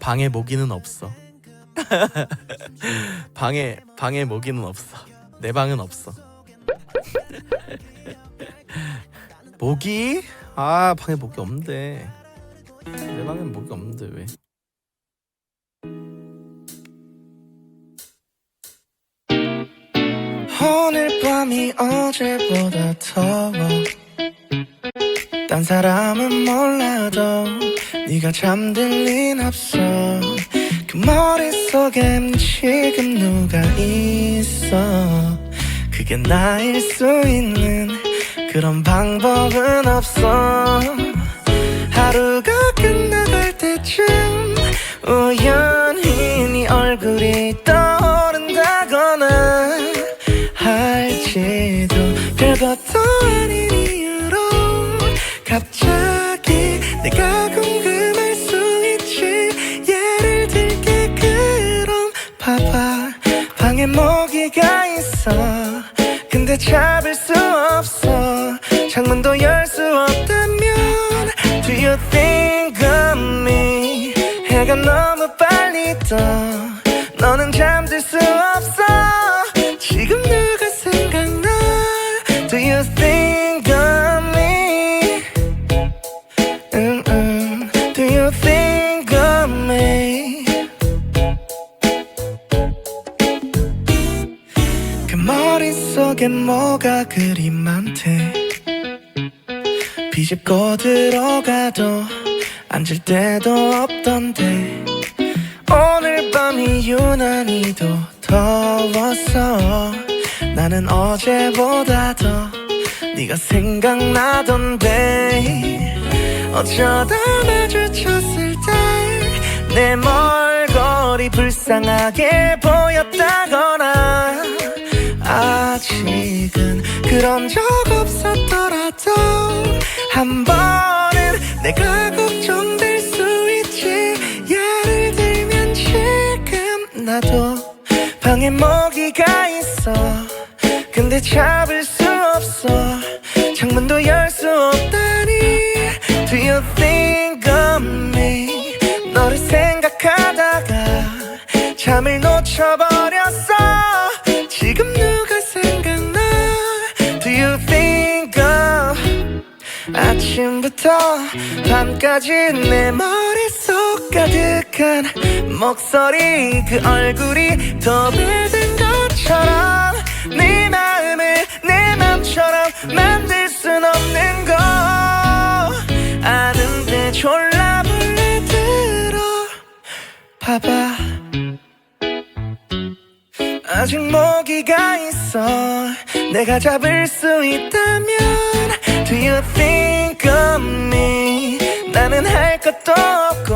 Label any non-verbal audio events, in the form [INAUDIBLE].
방에 모기는 없어. [LAUGHS] 방에 방에 모기는 없어. 내 방은 없어. 모기? 아 방에 모기 없는데. 내 방엔 모기 없는데 왜? 오늘 밤이 어제보다 더워 딴 사람은 몰라도 네가 잠들 린 앞서 그 머릿속엔 지금 누가 있어? 그게 나일 수 있는 그런 방법은 없어. 하루가 끝나갈 때쯤 우연히 네 얼굴이 떠오른다거나 할지도 별것도 아닌 이유로 갑자기 근데 잡을 수 없어. 창문도 열 수 없다면 Do you think of me? 해가 너무 빨리 떠. 너는 잠 머릿속엔 뭐가 그리 많대? 비집고 들어가도 앉을 데도 없던데. 오늘 밤이 유난히도 더웠어 나는 어제보다 더 네가 생각나던데. 어쩌다 마주쳤을 때내 몰골이 불쌍하게 보였다거나 아직은 그런 적 없었더라도 한 번은 내가 걱정될 수 있지. 예를 들면 지금 나도 방에 모기가 있어. 근데 잡을 수 없어. 창문도 열 수 없다니. Do you think of 아침부터 밤까지 내 머릿속 가득한 목소리 그 얼굴이 도배된 것처럼 네 마음을 내 맘처럼 만들 순 없는 거. 아는데 졸라 몰래 들어. 봐봐 아직 모기가 있어. 내가 잡을 수 있다면 Do you think of me? 나는 할 것도 없고